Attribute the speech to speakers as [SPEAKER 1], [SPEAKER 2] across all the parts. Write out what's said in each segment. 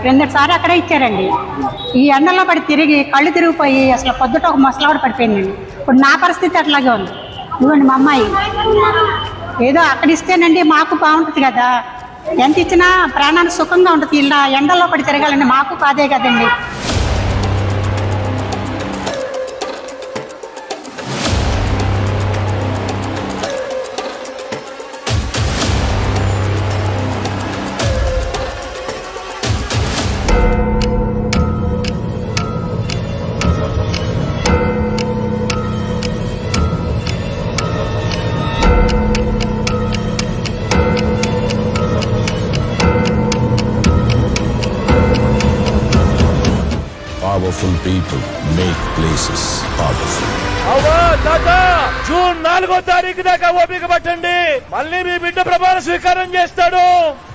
[SPEAKER 1] క్రిందటిసారి అక్కడే ఇచ్చారండి. ఈ ఎండలో పడి తిరిగి కళ్ళు తిరిగిపోయి అసలు పొద్దుట ఒక ముసలావిడ పడిపోయిందండి. ఇప్పుడు నా పరిస్థితి అట్లాగే ఉంది. ఇవ్వండి మా అమ్మాయి. ఏదో అక్కడ ఇస్తేనండి మాకు బాగుంటుంది కదా. ఎంత ఇచ్చినా ప్రాణానికి సుఖంగా ఉంటుంది. ఇలా ఎండలో పడి తిరగాలండి మాకు కాదే కదండి.
[SPEAKER 2] Powerful people make
[SPEAKER 3] places powerful June నాలుగో తారీఖు దాకా ఓపిక పట్టండి. మళ్ళీ మీ బిడ్డ ప్రమాణ స్వీకారం చేస్తాడు.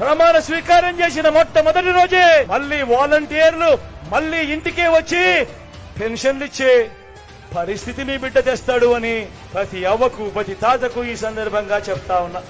[SPEAKER 3] ప్రమాణ స్వీకారం చేసిన మొట్టమొదటి రోజే మళ్ళీ వాలంటీర్లు మళ్ళీ ఇంటికే వచ్చి పెన్షన్లు ఇచ్చే పరిస్థితి మీ బిడ్డ తెస్తాడు అని ప్రతి అవ్వకు ప్రతి తాతకు ఈ సందర్భంగా చెప్తా ఉన్నా.